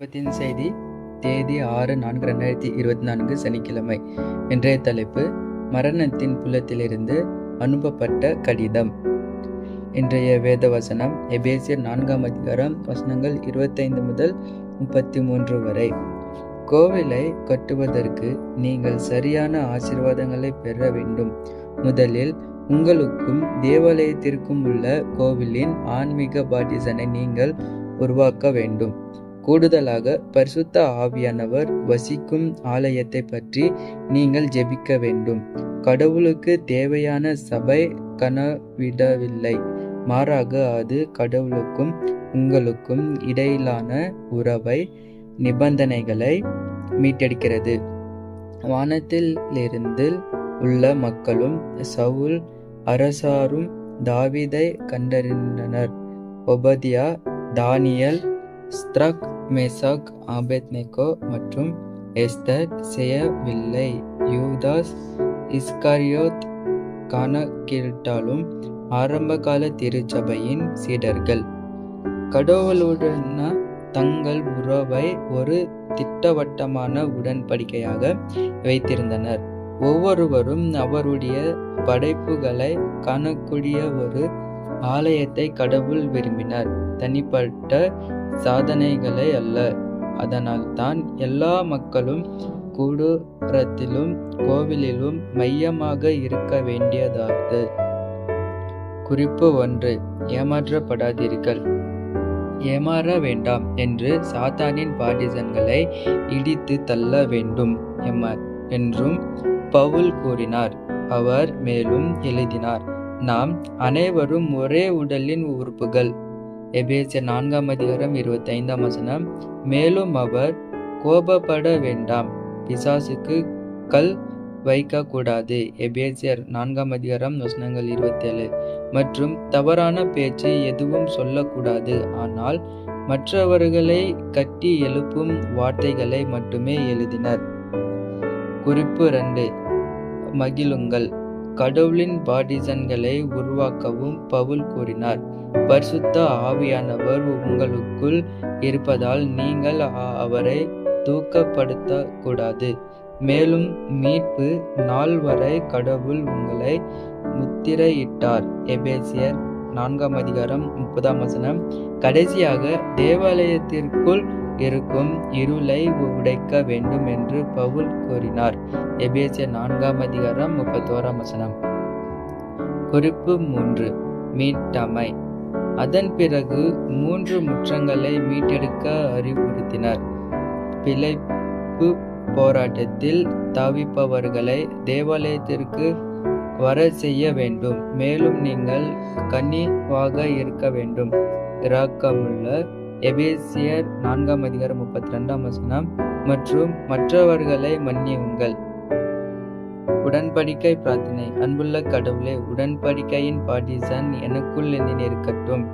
பத்தின் செய்தி தேதி ஆறு நான்கு ரெண்டாயிரத்தி இருபத்தி நான்கு சனிக்கிழமை. இன்றைய தலைப்பு மரணத்தின் புலத்திலிருந்து அனுப்பப்பட்ட கடிதம். இன்றைய வேத வசனம் எபேசியர் நான்காம் அதிகாரம் வசனங்கள் இருபத்தைந்து முதல் முப்பத்தி மூன்று வரை. கோவிலை கட்டுவதற்கு நீங்கள் சரியான ஆசீர்வாதங்களை பெற வேண்டும். முதலில் உங்களுக்கும் தேவாலயத்திற்கும் உள்ள கோவிலின் ஆன்மீக பாட்டிசனை நீங்கள் உருவாக்க வேண்டும். கூடுதலாக பரிசுத்த ஆவியானவர் வசிக்கும் ஆலயத்தை பற்றி நீங்கள் ஜெபிக்க வேண்டும். கடவுளுக்கு தேவையான சபை கனவிடவில்லை. மாறாக அது கடவுளுக்கும் உங்களுக்கும் இடையிலான உறவை நிபந்தனைகளை மீட்டெடுக்கிறது. வானத்திலிருந்து உள்ள மக்களும் சவுல் அரசாரும் தாவிதை கண்டறிந்தனர். ஒபதியா தானியல் ஸ்த்ரக் மெசாக் ஆபேத்னேகோ மற்றும் எஸ்தர் செய்யவில்லை. யூதாஸ் இஸ்காரியோத் கணக்கிட்டாலும் ஆரம்பகால திருச்சபையின் சீடர்கள். கடவுளுடன தங்கள் உறவை ஒரு திட்டவட்டமான உடன்படிக்கையாக வைத்திருந்தனர். ஒவ்வொருவரும் அவருடைய படைப்புகளை காணக்கூடிய ஒரு ஆலயத்தை கடவுள் விரும்பினார். தனிப்பட்ட சாதனைகளை அல்ல. அதனால் தான் எல்லா மக்களும் கூடுறத்திலும் கோவிலிலும் மையமாக இருக்க வேண்டியதாவது. குறிப்பு ஒன்று ஏமாற்றப்படாதீர்கள். ஏமாற வேண்டாம் என்று சாத்தானின் பாட்டிசன்களை இடித்து தள்ள வேண்டும் என்றும் பவுல் கூறினார். அவர் மேலும் எழுதினார். நாம் அனைவரும் ஒரே உடலின் உறுப்புகள். எபேசியர் நான்காம் அதிகாரம் இருபத்தி ஐந்தாம் வசனம். மேலும் அவர் கோபப்பட வேண்டாம். பிசாசுக்கு கல் வைக்கக்கூடாது. எபேசியர் நான்காம் அதிகாரம் வசனங்கள் இருபத்தேழு. மற்றும் தவறான பேச்சு எதுவும் சொல்லக்கூடாது. ஆனால் மற்றவர்களை கட்டி எழுப்பும் வார்த்தைகளை மட்டுமே எழுதினர். குறிப்பு ரெண்டு. மகிழுங்கள். கடவுளின் பாடிசன்களை உருவாக்கவும் பவுல் கூறினார். பரிசுத்த ஆவியானவர் உங்களுக்குள் இருப்பதால் நீங்கள் அவரை தூக்கப்படுத்த கூடாது மேலும் மீட்பு நாள் வரை கடவுள் உங்களை முத்திரையிட்டார். எபேசியர் நான்காம் அதிகாரம் முப்பதாம் வசனம். கடைசியாக தேவாலயத்திற்குள் இருக்கும் இருளை உடைக்க வேண்டும் என்று பவுல் கூறினார். எபேசிய நான்காம் அதிகாரம் முப்பத்தோராம் வசனம். குறிப்பு மூன்று. மீட்டமை. அதன் பிறகு மூன்று முற்றங்களை மீட்டெடுக்க அறிவுறுத்தினர். பிழைப்பு போராட்டத்தில் தவிப்பவர்களை தேவாலயத்திற்கு வர செய்ய வேண்டும். மேலும் நீங்கள் கனிவாக இருக்க வேண்டும். இராக்கமுள்ள எபேசியர் நான்காம் அதிகாரம் முப்பத்தி ரெண்டாம் வசனம் மற்றும் மற்றவர்களை மன்னியுங்கள். உடன்படிக்கை பிரார்த்தனை. அன்புள்ள கடவுளே உடன்படிக்கையின் பாட்டிசன் எனக்குள் எண்ணி நிற்கட்டும்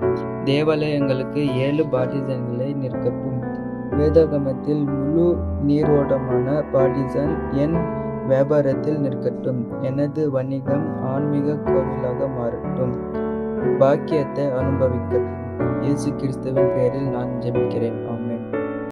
தேவாலயங்களுக்கு ஏழு பாட்டிசன்களை நிற்கட்டும் வேதகமத்தில் முழு நீரோட்டமான பாட்டிசன் என் வியாபாரத்தில் நிற்கட்டும் எனது வணிகம் ஆன்மீக கோவிலாக மாறட்டும். பாக்கியத்தை அனுபவிக்கட்டும் இயேசு கிறிஸ்துவின் பெயரில் நான் ஜெபிக்கிறேன்.